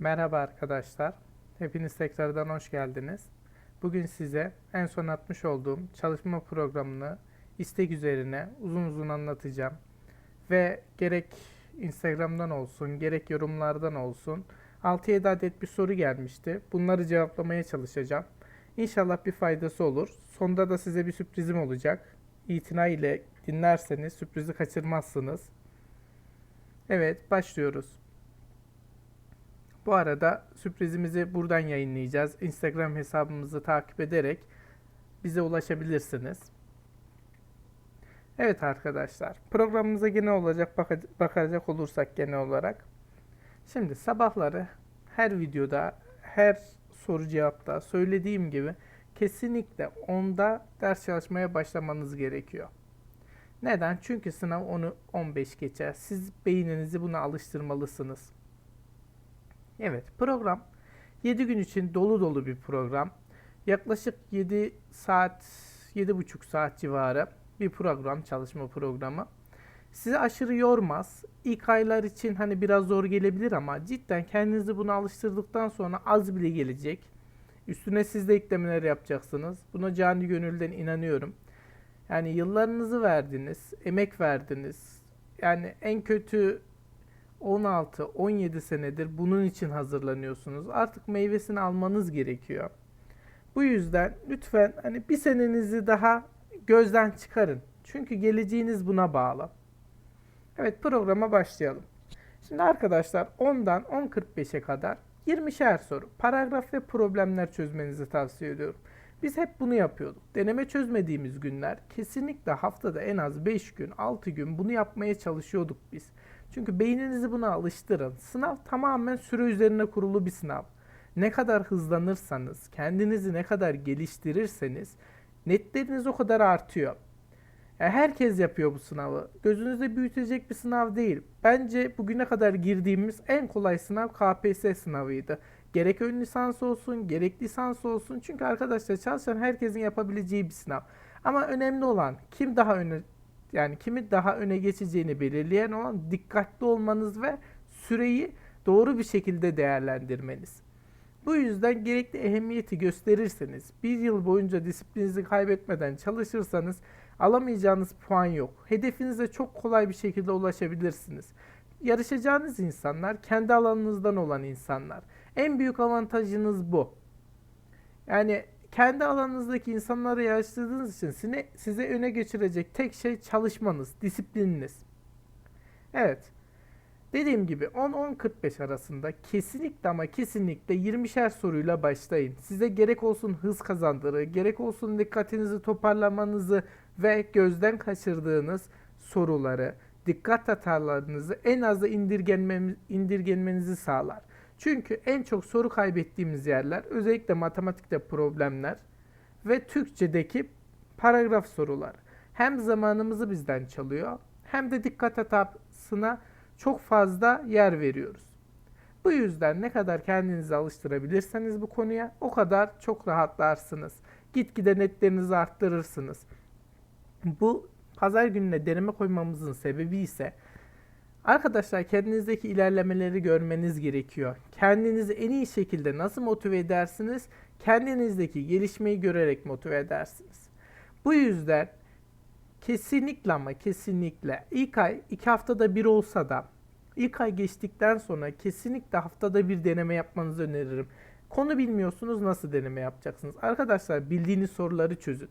Merhaba arkadaşlar. Hepiniz tekrardan hoş geldiniz. Bugün size en son atmış olduğum çalışma programını istek üzerine uzun uzun anlatacağım. Ve gerek Instagram'dan olsun, gerek yorumlardan olsun 6-7 adet bir soru gelmişti. Bunları cevaplamaya çalışacağım. İnşallah bir faydası olur. Sonda da size bir sürprizim olacak. İtina ile dinlerseniz sürprizi kaçırmazsınız. Evet, başlıyoruz. Bu arada sürprizimizi buradan yayınlayacağız. Instagram hesabımızı takip ederek bize ulaşabilirsiniz. Evet arkadaşlar, programımıza genel olacak baka- bakacak olursak genel olarak. Şimdi sabahları her videoda, her soru cevapta söylediğim gibi kesinlikle onda ders çalışmaya başlamanız gerekiyor. Neden? Çünkü sınav onu 15 geçer. Siz beyninizi buna alıştırmalısınız. Evet, program 7 gün için dolu dolu bir program. Yaklaşık 7 saat, 7,5 saat civarı bir program, çalışma programı. Sizi aşırı yormaz. İlk aylar için hani biraz zor gelebilir ama cidden kendinizi buna alıştırdıktan sonra az bile gelecek. Üstüne siz de eklemeler yapacaksınız. Buna canı gönülden inanıyorum. Yani yıllarınızı verdiniz, emek verdiniz. Yani en kötü 16-17 senedir bunun için hazırlanıyorsunuz. Artık meyvesini almanız gerekiyor. Bu yüzden lütfen hani bir senenizi daha gözden çıkarın. Çünkü geleceğiniz buna bağlı. Evet programa başlayalım. Şimdi arkadaşlar 10'dan 10.45'e kadar 20'şer soru, paragraf ve problemler çözmenizi tavsiye ediyorum. Biz hep bunu yapıyorduk. Deneme çözmediğimiz günler kesinlikle haftada en az 5 gün, 6 gün bunu yapmaya çalışıyorduk biz. Çünkü beyninizi buna alıştırın. Sınav tamamen süre üzerine kurulu bir sınav. Ne kadar hızlanırsanız, kendinizi ne kadar geliştirirseniz netleriniz o kadar artıyor. Ya herkes yapıyor bu sınavı. Gözünüzde büyütecek bir sınav değil. Bence bugüne kadar girdiğimiz en kolay sınav KPSS sınavıydı. Gerek ön lisans olsun, gerek lisans olsun. Çünkü arkadaşlar çalışan herkesin yapabileceği bir sınav. Ama önemli olan kim daha öne yani kimi daha öne geçeceğini belirleyen olan dikkatli olmanız ve süreyi doğru bir şekilde değerlendirmeniz. Bu yüzden gerekli ehemmiyeti gösterirseniz, bir yıl boyunca disiplininizi kaybetmeden çalışırsanız alamayacağınız puan yok. Hedefinize çok kolay bir şekilde ulaşabilirsiniz. Yarışacağınız insanlar kendi alanınızdan olan insanlar. En büyük avantajınız bu. Yani kendi alanınızdaki insanlara yarıştırdığınız için size, size öne geçirecek tek şey çalışmanız, disiplininiz. Evet. Dediğim gibi 10-10-45 arasında kesinlikle ama kesinlikle 20'şer soruyla başlayın. Size gerek olsun hız kazandırır, gerek olsun dikkatinizi toparlamanızı ve gözden kaçırdığınız soruları, dikkat hatalarınızı en aza indirgenmenizi sağlar. Çünkü en çok soru kaybettiğimiz yerler özellikle matematikte problemler ve Türkçedeki paragraf sorular. Hem zamanımızı bizden çalıyor hem de dikkat hatasına çok fazla yer veriyoruz. Bu yüzden ne kadar kendinizi alıştırabilirseniz bu konuya o kadar çok rahatlarsınız. Gitgide netlerinizi arttırırsınız. Bu pazar gününe deneme koymamızın sebebi ise Arkadaşlar kendinizdeki ilerlemeleri görmeniz gerekiyor. Kendinizi en iyi şekilde nasıl motive edersiniz? Kendinizdeki gelişmeyi görerek motive edersiniz. Bu yüzden kesinlikle ama kesinlikle ilk ay iki haftada bir olsa da ilk ay geçtikten sonra kesinlikle haftada bir deneme yapmanızı öneririm. Konu bilmiyorsunuz nasıl deneme yapacaksınız? Arkadaşlar bildiğiniz soruları çözün.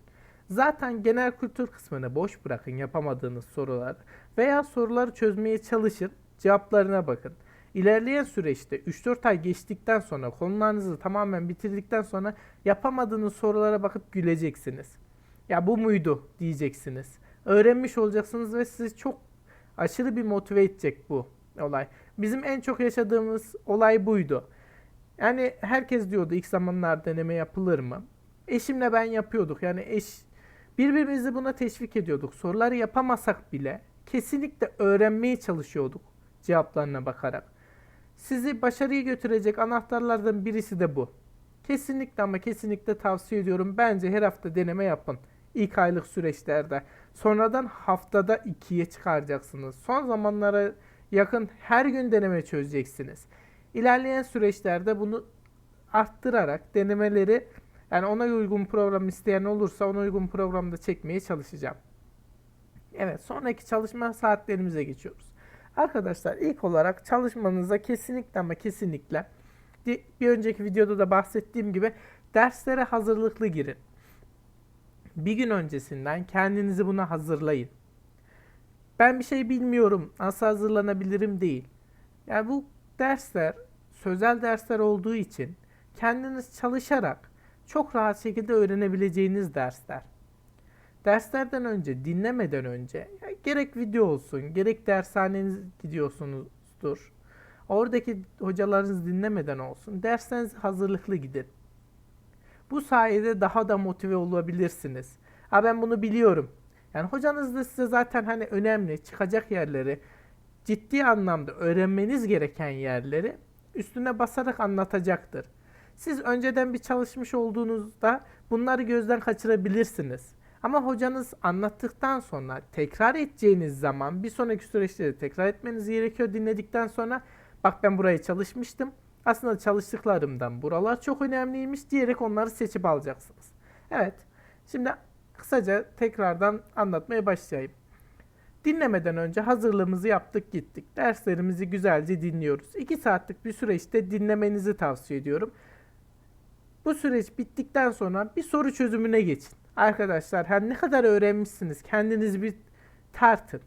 Zaten genel kültür kısmını boş bırakın yapamadığınız sorular veya soruları çözmeye çalışın, cevaplarına bakın. İlerleyen süreçte 3-4 ay geçtikten sonra konularınızı tamamen bitirdikten sonra yapamadığınız sorulara bakıp güleceksiniz. Ya bu muydu diyeceksiniz. Öğrenmiş olacaksınız ve sizi çok aşırı bir motive edecek bu olay. Bizim en çok yaşadığımız olay buydu. Yani herkes diyordu ilk zamanlar deneme yapılır mı? Eşimle ben yapıyorduk. Yani eş birbirimizi buna teşvik ediyorduk. Soruları yapamasak bile kesinlikle öğrenmeye çalışıyorduk cevaplarına bakarak. Sizi başarıya götürecek anahtarlardan birisi de bu. Kesinlikle ama kesinlikle tavsiye ediyorum. Bence her hafta deneme yapın. İlk aylık süreçlerde. Sonradan haftada ikiye çıkaracaksınız. Son zamanlara yakın her gün deneme çözeceksiniz. İlerleyen süreçlerde bunu arttırarak denemeleri yani ona uygun program isteyen olursa ona uygun programda çekmeye çalışacağım. Evet sonraki çalışma saatlerimize geçiyoruz. Arkadaşlar ilk olarak çalışmanıza kesinlikle ama kesinlikle bir önceki videoda da bahsettiğim gibi derslere hazırlıklı girin. Bir gün öncesinden kendinizi buna hazırlayın. Ben bir şey bilmiyorum, nasıl hazırlanabilirim değil. Yani bu dersler sözel dersler olduğu için kendiniz çalışarak çok rahat şekilde öğrenebileceğiniz dersler. Derslerden önce, dinlemeden önce gerek video olsun, gerek dershaneniz gidiyorsunuzdur. Oradaki hocalarınız dinlemeden olsun. Dersleriniz hazırlıklı gidin. Bu sayede daha da motive olabilirsiniz. Ha ben bunu biliyorum. Yani hocanız da size zaten hani önemli çıkacak yerleri, ciddi anlamda öğrenmeniz gereken yerleri üstüne basarak anlatacaktır. Siz önceden bir çalışmış olduğunuzda bunları gözden kaçırabilirsiniz. Ama hocanız anlattıktan sonra tekrar edeceğiniz zaman bir sonraki süreçte de tekrar etmeniz gerekiyor dinledikten sonra bak ben burayı çalışmıştım. Aslında çalıştıklarımdan buralar çok önemliymiş diyerek onları seçip alacaksınız. Evet. Şimdi kısaca tekrardan anlatmaya başlayayım. Dinlemeden önce hazırlığımızı yaptık gittik. Derslerimizi güzelce dinliyoruz. 2 saatlik bir süreçte dinlemenizi tavsiye ediyorum. Bu süreç bittikten sonra bir soru çözümüne geçin. Arkadaşlar her ne kadar öğrenmişsiniz kendinizi bir tartın.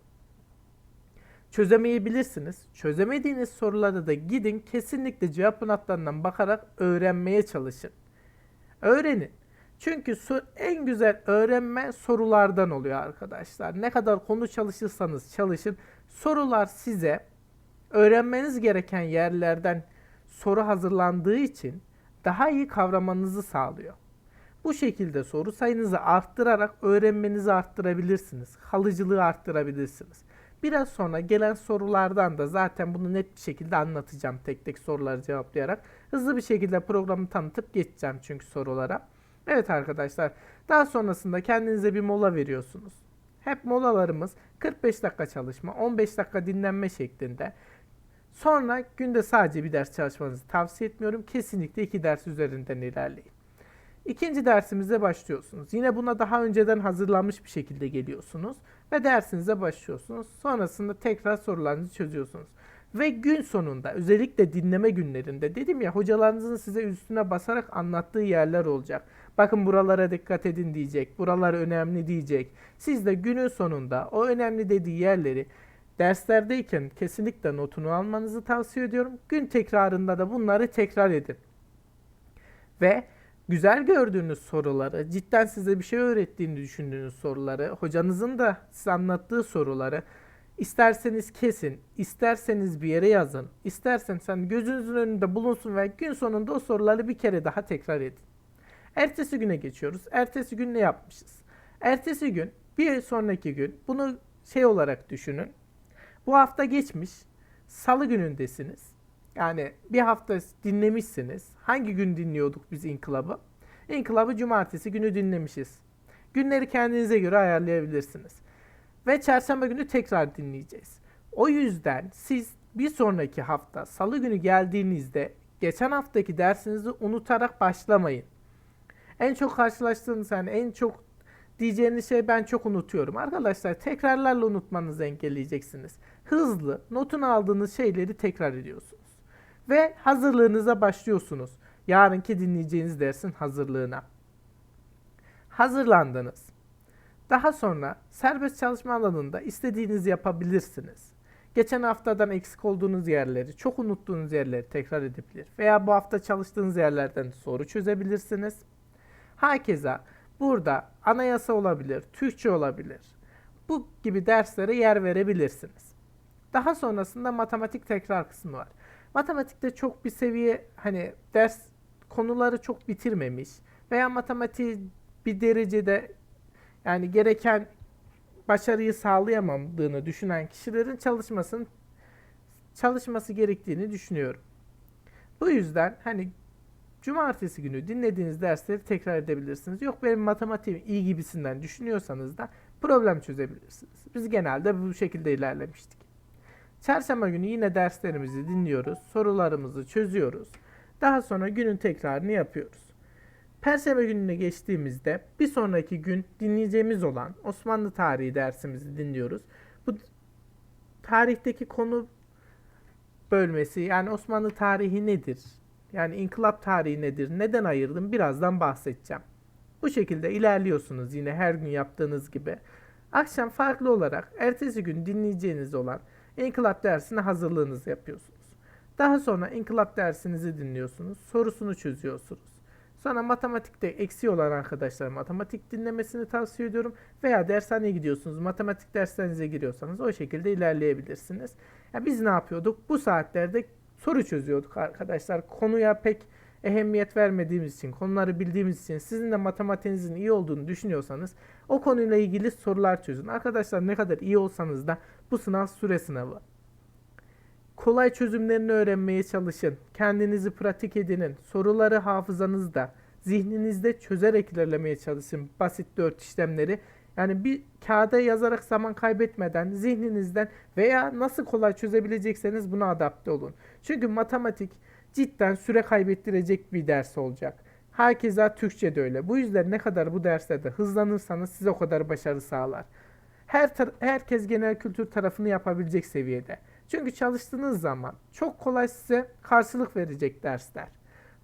Çözemeyebilirsiniz. Çözemediğiniz sorularda da gidin kesinlikle cevap notlarından bakarak öğrenmeye çalışın. Öğrenin. Çünkü en güzel öğrenme sorulardan oluyor arkadaşlar. Ne kadar konu çalışırsanız çalışın sorular size öğrenmeniz gereken yerlerden soru hazırlandığı için daha iyi kavramanızı sağlıyor. Bu şekilde soru sayınızı arttırarak öğrenmenizi arttırabilirsiniz. Kalıcılığı arttırabilirsiniz. Biraz sonra gelen sorulardan da zaten bunu net bir şekilde anlatacağım tek tek soruları cevaplayarak. Hızlı bir şekilde programı tanıtıp geçeceğim çünkü sorulara. Evet arkadaşlar daha sonrasında kendinize bir mola veriyorsunuz. Hep molalarımız 45 dakika çalışma, 15 dakika dinlenme şeklinde. Sonra günde sadece bir ders çalışmanızı tavsiye etmiyorum. Kesinlikle iki ders üzerinden ilerleyin. İkinci dersimize başlıyorsunuz. Yine buna daha önceden hazırlanmış bir şekilde geliyorsunuz ve dersinize başlıyorsunuz. Sonrasında tekrar sorularınızı çözüyorsunuz. Ve gün sonunda özellikle dinleme günlerinde dedim ya hocalarınızın size üstüne basarak anlattığı yerler olacak. Bakın buralara dikkat edin diyecek. Buralar önemli diyecek. Siz de günün sonunda o önemli dediği yerleri derslerdeyken kesinlikle notunu almanızı tavsiye ediyorum. Gün tekrarında da bunları tekrar edin. Ve güzel gördüğünüz soruları, cidden size bir şey öğrettiğini düşündüğünüz soruları, hocanızın da size anlattığı soruları isterseniz kesin, isterseniz bir yere yazın, isterseniz hani gözünüzün önünde bulunsun ve gün sonunda o soruları bir kere daha tekrar edin. Ertesi güne geçiyoruz. Ertesi gün ne yapmışız? Ertesi gün, bir sonraki gün bunu şey olarak düşünün. Bu hafta geçmiş. Salı günündesiniz. Yani bir hafta dinlemişsiniz. Hangi gün dinliyorduk biz İnkılab'ı? İnkılab'ı cumartesi günü dinlemişiz. Günleri kendinize göre ayarlayabilirsiniz. Ve çarşamba günü tekrar dinleyeceğiz. O yüzden siz bir sonraki hafta salı günü geldiğinizde geçen haftaki dersinizi unutarak başlamayın. En çok karşılaştığınız yani en çok diyeceğiniz şey ben çok unutuyorum. Arkadaşlar tekrarlarla unutmanızı engelleyeceksiniz. Hızlı notunu aldığınız şeyleri tekrar ediyorsunuz. Ve hazırlığınıza başlıyorsunuz. Yarınki dinleyeceğiniz dersin hazırlığına. Hazırlandınız. Daha sonra serbest çalışma alanında istediğinizi yapabilirsiniz. Geçen haftadan eksik olduğunuz yerleri, çok unuttuğunuz yerleri tekrar edebilir. Veya bu hafta çalıştığınız yerlerden soru çözebilirsiniz. Hakeza burada anayasa olabilir, Türkçe olabilir. Bu gibi derslere yer verebilirsiniz. Daha sonrasında matematik tekrar kısmı var. Matematikte çok bir seviye hani ders konuları çok bitirmemiş veya matematiği bir derecede yani gereken başarıyı sağlayamadığını düşünen kişilerin çalışmasının çalışması gerektiğini düşünüyorum. Bu yüzden hani cumartesi günü dinlediğiniz dersleri tekrar edebilirsiniz. Yok benim matematiğim iyi gibisinden düşünüyorsanız da problem çözebilirsiniz. Biz genelde bu şekilde ilerlemiştik. Çarşamba günü yine derslerimizi dinliyoruz, sorularımızı çözüyoruz. Daha sonra günün tekrarını yapıyoruz. Perşembe gününe geçtiğimizde bir sonraki gün dinleyeceğimiz olan Osmanlı tarihi dersimizi dinliyoruz. Bu tarihteki konu bölmesi yani Osmanlı tarihi nedir? Yani inkılap tarihi nedir? Neden ayırdım? Birazdan bahsedeceğim. Bu şekilde ilerliyorsunuz yine her gün yaptığınız gibi. Akşam farklı olarak ertesi gün dinleyeceğiniz olan inkılap dersine hazırlığınızı yapıyorsunuz. Daha sonra inkılap dersinizi dinliyorsunuz. Sorusunu çözüyorsunuz. Sonra matematikte eksiği olan arkadaşlar matematik dinlemesini tavsiye ediyorum. Veya dershaneye gidiyorsunuz. Matematik derslerinize giriyorsanız o şekilde ilerleyebilirsiniz. Ya biz ne yapıyorduk? Bu saatlerde soru çözüyorduk arkadaşlar. Konuya pek ehemmiyet vermediğimiz için, konuları bildiğimiz için sizin de matematiğinizin iyi olduğunu düşünüyorsanız o konuyla ilgili sorular çözün. Arkadaşlar ne kadar iyi olsanız da bu sınav süre sınavı. Kolay çözümlerini öğrenmeye çalışın. Kendinizi pratik edinin. Soruları hafızanızda, zihninizde çözerek ilerlemeye çalışın. Basit dört işlemleri. Yani bir kağıda yazarak zaman kaybetmeden zihninizden veya nasıl kolay çözebilecekseniz buna adapte olun. Çünkü matematik cidden süre kaybettirecek bir ders olacak. Herkese Türkçe de öyle. Bu yüzden ne kadar bu derslerde hızlanırsanız size o kadar başarı sağlar. Her herkes genel kültür tarafını yapabilecek seviyede. Çünkü çalıştığınız zaman çok kolay size karşılık verecek dersler.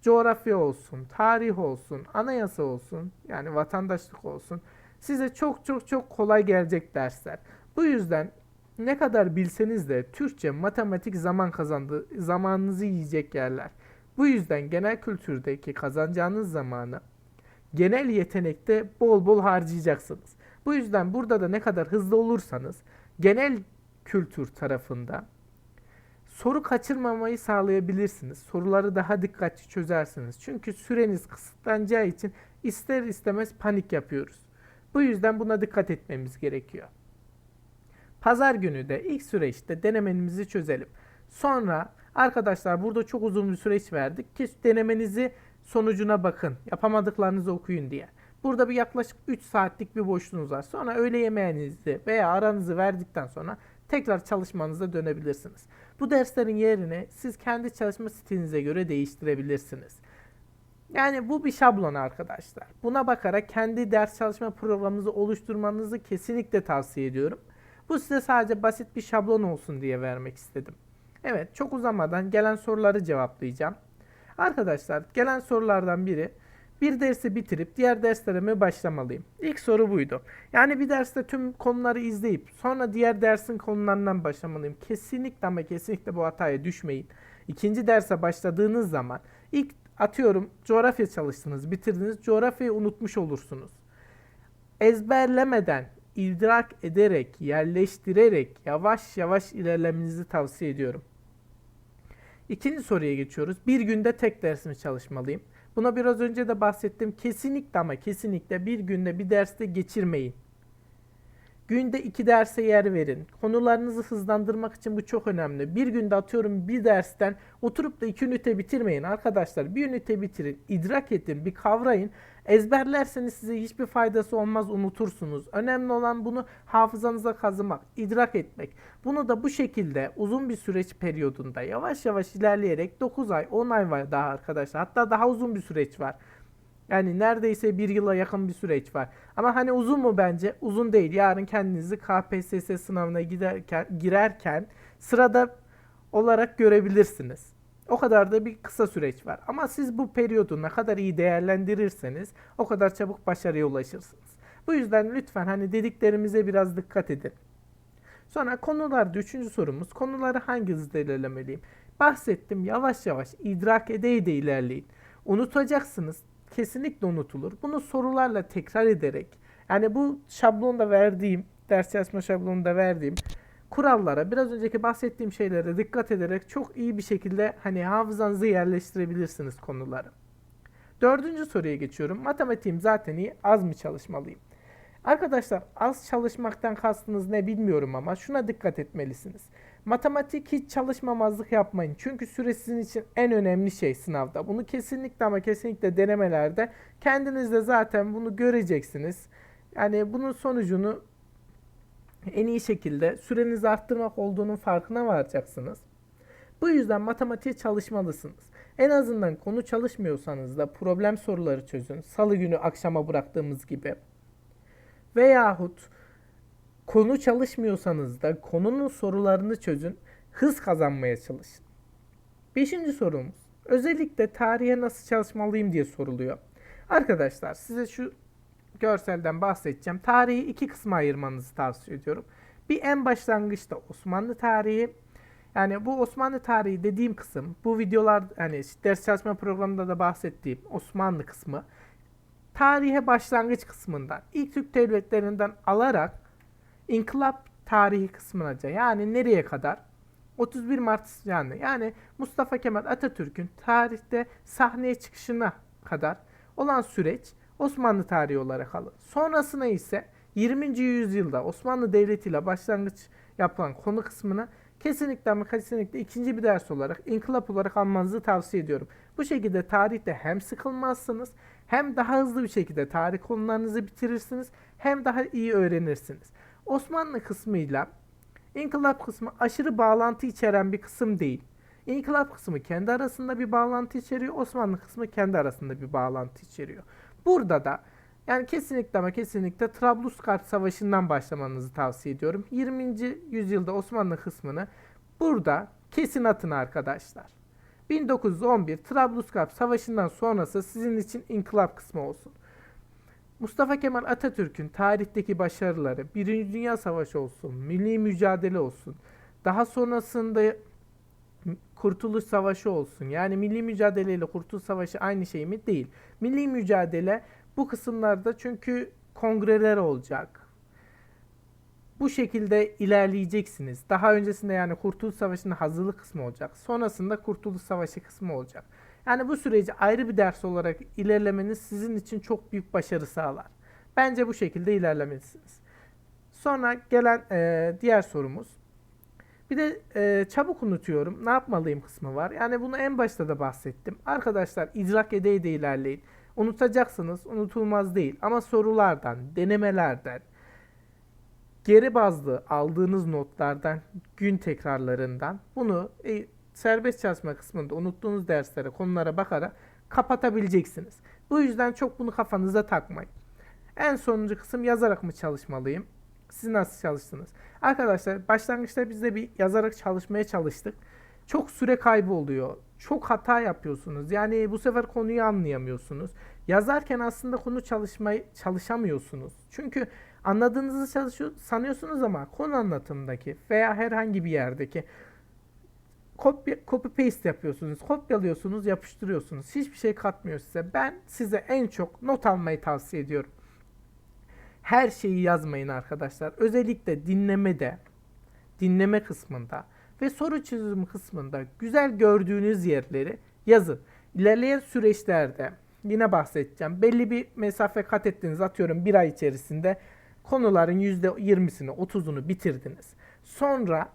Coğrafya olsun, tarih olsun, anayasa olsun, yani vatandaşlık olsun. Size çok çok çok kolay gelecek dersler. Bu yüzden ne kadar bilseniz de Türkçe, matematik zaman kazandı, zamanınızı yiyecek yerler. Bu yüzden genel kültürdeki kazanacağınız zamanı genel yetenekte bol bol harcayacaksınız. Bu yüzden burada da ne kadar hızlı olursanız genel kültür tarafında soru kaçırmamayı sağlayabilirsiniz. Soruları daha dikkatli çözersiniz. Çünkü süreniz kısıtlanacağı için ister istemez panik yapıyoruz. Bu yüzden buna dikkat etmemiz gerekiyor. Pazar günü de ilk süreçte denemenizi çözelim. Sonra arkadaşlar burada çok uzun bir süreç verdik ki denemenizi sonucuna bakın. Yapamadıklarınızı okuyun diye. Burada bir yaklaşık 3 saatlik bir boşluğunuz var. Sonra öğle yemeğinizi veya aranızı verdikten sonra tekrar çalışmanıza dönebilirsiniz. Bu derslerin yerini siz kendi çalışma stilinize göre değiştirebilirsiniz. Yani bu bir şablon arkadaşlar. Buna bakarak kendi ders çalışma programınızı oluşturmanızı kesinlikle tavsiye ediyorum. Bu size sadece basit bir şablon olsun diye vermek istedim. Evet çok uzamadan gelen soruları cevaplayacağım. Arkadaşlar gelen sorulardan biri bir dersi bitirip diğer derslere mi başlamalıyım? İlk soru buydu. Yani bir derste tüm konuları izleyip sonra diğer dersin konularından başlamalıyım. Kesinlikle ama kesinlikle bu hataya düşmeyin. İkinci derse başladığınız zaman ilk atıyorum coğrafya çalıştınız, bitirdiniz. Coğrafyayı unutmuş olursunuz. Ezberlemeden, idrak ederek, yerleştirerek yavaş yavaş ilerlemenizi tavsiye ediyorum. İkinci soruya geçiyoruz. Bir günde tek dersimi çalışmalıyım. Buna biraz önce de bahsettim. Kesinlikle ama kesinlikle bir günde bir derste geçirmeyin. Günde iki derse yer verin. Konularınızı hızlandırmak için bu çok önemli. Bir günde atıyorum bir dersten oturup da iki ünite bitirmeyin arkadaşlar. Bir ünite bitirin, idrak edin, bir kavrayın. Ezberlerseniz size hiçbir faydası olmaz unutursunuz. Önemli olan bunu hafızanıza kazımak, idrak etmek. Bunu da bu şekilde uzun bir süreç periyodunda yavaş yavaş ilerleyerek 9 ay 10 ay var daha arkadaşlar. Hatta daha uzun bir süreç var. Yani neredeyse bir yıla yakın bir süreç var. Ama hani uzun mu bence? Uzun değil. Yarın kendinizi KPSS sınavına giderken, girerken sırada olarak görebilirsiniz. O kadar da bir kısa süreç var. Ama siz bu periyodu ne kadar iyi değerlendirirseniz o kadar çabuk başarıya ulaşırsınız. Bu yüzden lütfen hani dediklerimize biraz dikkat edin. Sonra konularda üçüncü sorumuz. Konuları hangi hızda ilerlemeliyim? Bahsettim yavaş yavaş idrak ede de ilerleyin. Unutacaksınız. Kesinlikle unutulur. Bunu sorularla tekrar ederek yani bu şablonda verdiğim ders çalışma şablonunda verdiğim kurallara, biraz önceki bahsettiğim şeylere dikkat ederek çok iyi bir şekilde hani hafızanızı yerleştirebilirsiniz konuları. Dördüncü soruya geçiyorum. Matematiğim zaten iyi, az mı çalışmalıyım? Arkadaşlar az çalışmaktan kastınız ne bilmiyorum ama şuna dikkat etmelisiniz. Matematik hiç çalışmamazlık yapmayın. Çünkü süre sizin için en önemli şey sınavda. Bunu kesinlikle ama kesinlikle denemelerde kendiniz de zaten bunu göreceksiniz. Yani bunun sonucunu en iyi şekilde sürenizi arttırmak olduğunun farkına varacaksınız. Bu yüzden matematiğe çalışmalısınız. En azından konu çalışmıyorsanız da problem soruları çözün. Salı günü akşama bıraktığımız gibi. Veyahut konu çalışmıyorsanız da konunun sorularını çözün. Hız kazanmaya çalışın. Beşinci sorumuz. Özellikle tarihe nasıl çalışmalıyım diye soruluyor. Arkadaşlar size şu görselden bahsedeceğim. Tarihi iki kısma ayırmanızı tavsiye ediyorum. Bir en başlangıçta Osmanlı tarihi. Yani bu Osmanlı tarihi dediğim kısım, bu videolar hani ders çalışma programında da bahsettiğim Osmanlı kısmı tarihe başlangıç kısmından ilk Türk devletlerinden alarak inkılap tarihi kısmına yani nereye kadar 31 Mart yani yani Mustafa Kemal Atatürk'ün tarihte sahneye çıkışına kadar olan süreç Osmanlı tarihi olarak alır. Sonrasına ise 20. yüzyılda Osmanlı Devleti ile başlangıç yapılan konu kısmını kesinlikle ama kesinlikle ikinci bir ders olarak, inkılap olarak almanızı tavsiye ediyorum. Bu şekilde tarihte hem sıkılmazsınız, hem daha hızlı bir şekilde tarih konularınızı bitirirsiniz, hem daha iyi öğrenirsiniz. Osmanlı kısmıyla inkılap kısmı aşırı bağlantı içeren bir kısım değil. İnkılap kısmı kendi arasında bir bağlantı içeriyor, Osmanlı kısmı kendi arasında bir bağlantı içeriyor. Burada da yani kesinlikle ama kesinlikle Trablusgarp Savaşı'ndan başlamanızı tavsiye ediyorum. 20. yüzyılda Osmanlı kısmını burada kesin atın arkadaşlar. 1911 Trablusgarp Savaşı'ndan sonrası sizin için inkılap kısmı olsun. Mustafa Kemal Atatürk'ün tarihteki başarıları, Birinci Dünya Savaşı olsun, milli mücadele olsun, daha sonrasında Kurtuluş Savaşı olsun. Yani milli mücadele ile Kurtuluş Savaşı aynı şey mi? Değil. Milli mücadele bu kısımlarda çünkü kongreler olacak. Bu şekilde ilerleyeceksiniz. Daha öncesinde yani Kurtuluş Savaşı'nın hazırlık kısmı olacak. Sonrasında Kurtuluş Savaşı kısmı olacak. Yani bu süreci ayrı bir ders olarak ilerlemeniz sizin için çok büyük başarı sağlar. Bence bu şekilde ilerlemelisiniz. Sonra gelen e, diğer sorumuz. Bir de e, çabuk unutuyorum. Ne yapmalıyım kısmı var. Yani bunu en başta da bahsettim. Arkadaşlar idrak ede ede ilerleyin. Unutacaksınız. Unutulmaz değil. Ama sorulardan, denemelerden, geri bazlı aldığınız notlardan, gün tekrarlarından bunu e, serbest çalışma kısmında unuttuğunuz derslere, konulara bakarak kapatabileceksiniz. Bu yüzden çok bunu kafanıza takmayın. En sonuncu kısım yazarak mı çalışmalıyım? Siz nasıl çalıştınız? Arkadaşlar başlangıçta biz de bir yazarak çalışmaya çalıştık. Çok süre kaybı oluyor. Çok hata yapıyorsunuz. Yani bu sefer konuyu anlayamıyorsunuz. Yazarken aslında konu çalışmayı çalışamıyorsunuz. Çünkü anladığınızı çalışıyor sanıyorsunuz ama konu anlatımındaki veya herhangi bir yerdeki copy, copy paste yapıyorsunuz. Kopyalıyorsunuz, yapıştırıyorsunuz. Hiçbir şey katmıyor size. Ben size en çok not almayı tavsiye ediyorum. Her şeyi yazmayın arkadaşlar. Özellikle dinlemede, dinleme kısmında ve soru çözüm kısmında güzel gördüğünüz yerleri yazın. İlerleyen süreçlerde yine bahsedeceğim. Belli bir mesafe kat ettiniz. Atıyorum bir ay içerisinde konuların %20'sini, 30'unu bitirdiniz. Sonra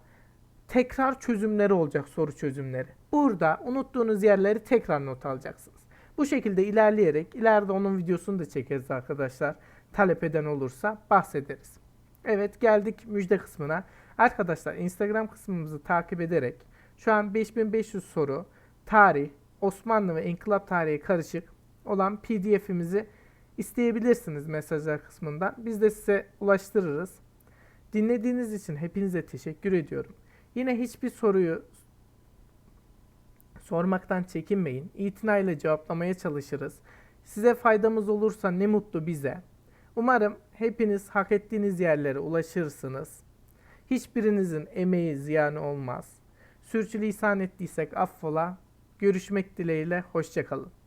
tekrar çözümleri olacak soru çözümleri. Burada unuttuğunuz yerleri tekrar not alacaksınız. Bu şekilde ilerleyerek ileride onun videosunu da çekeriz arkadaşlar. Talep eden olursa bahsederiz. Evet geldik müjde kısmına. Arkadaşlar Instagram kısmımızı takip ederek şu an 5500 soru, tarih, Osmanlı ve inkılap tarihi karışık olan pdf'imizi isteyebilirsiniz mesajlar kısmından. Biz de size ulaştırırız. Dinlediğiniz için hepinize teşekkür ediyorum. Yine hiçbir soruyu sormaktan çekinmeyin. İtinayla cevaplamaya çalışırız. Size faydamız olursa ne mutlu bize. Umarım hepiniz hak ettiğiniz yerlere ulaşırsınız. Hiçbirinizin emeği ziyan olmaz. Sürçülisan ettiysek affola. Görüşmek dileğiyle. Hoşçakalın.